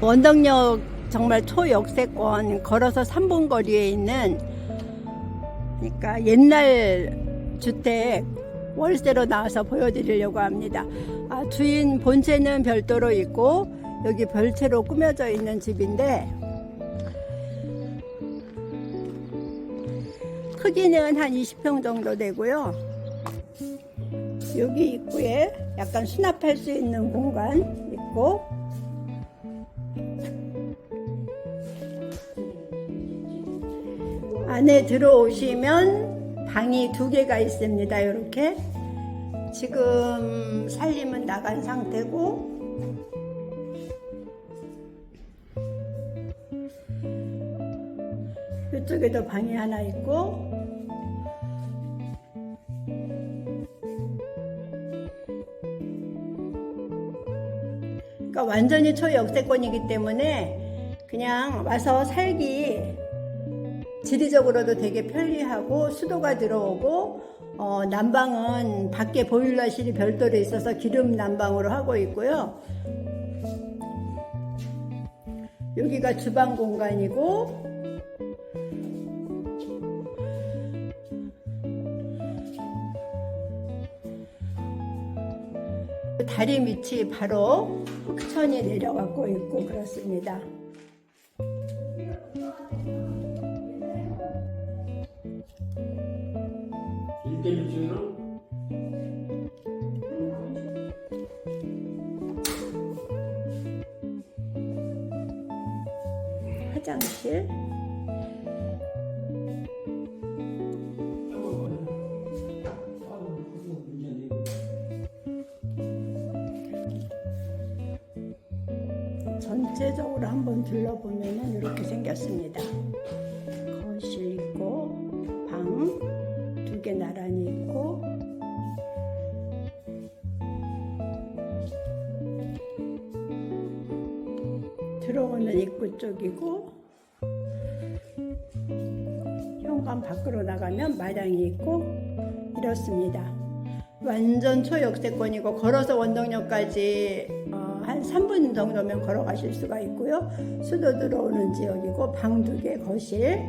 원덕역 정말 초역세권 걸어서 3분 거리에 있는 그러니까 옛날 주택 월세로 나와서 보여드리려고 합니다. 아, 주인 본체는 별도로 있고 여기 별채로 꾸며져 있는 집인데 크기는 한 20평 정도 되고요. 여기 입구에 약간 수납할 수 있는 공간 있고 안에 들어오시면 방이 두 개가 있습니다. 이렇게. 지금 살림은 나간 상태고. 이쪽에도 방이 하나 있고. 그러니까 완전히 초역세권이기 때문에 그냥 와서 살기 지리적으로도 되게 편리하고 수도가 들어오고 어, 난방은 밖에 보일러실이 별도로 있어서 기름 난방으로 하고 있고요. 여기가 주방 공간이고 다리 밑이 바로 흑천이 내려가고 있고 그렇습니다. 일대일주로 화장실 전체적으로 한번 둘러보면 이렇게 생겼습니다. 들어오는 입구 쪽이고 현관 밖으로 나가면 마당이 있고 이렇습니다. 완전 초역세권이고 걸어서 원동역까지 어, 한 3분 정도면 걸어가실 수가 있고요. 수도 들어오는 지역이고 방 두 개, 거실,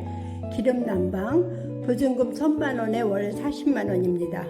기름 난방, 보증금 1천만 원에 월 40만 원입니다.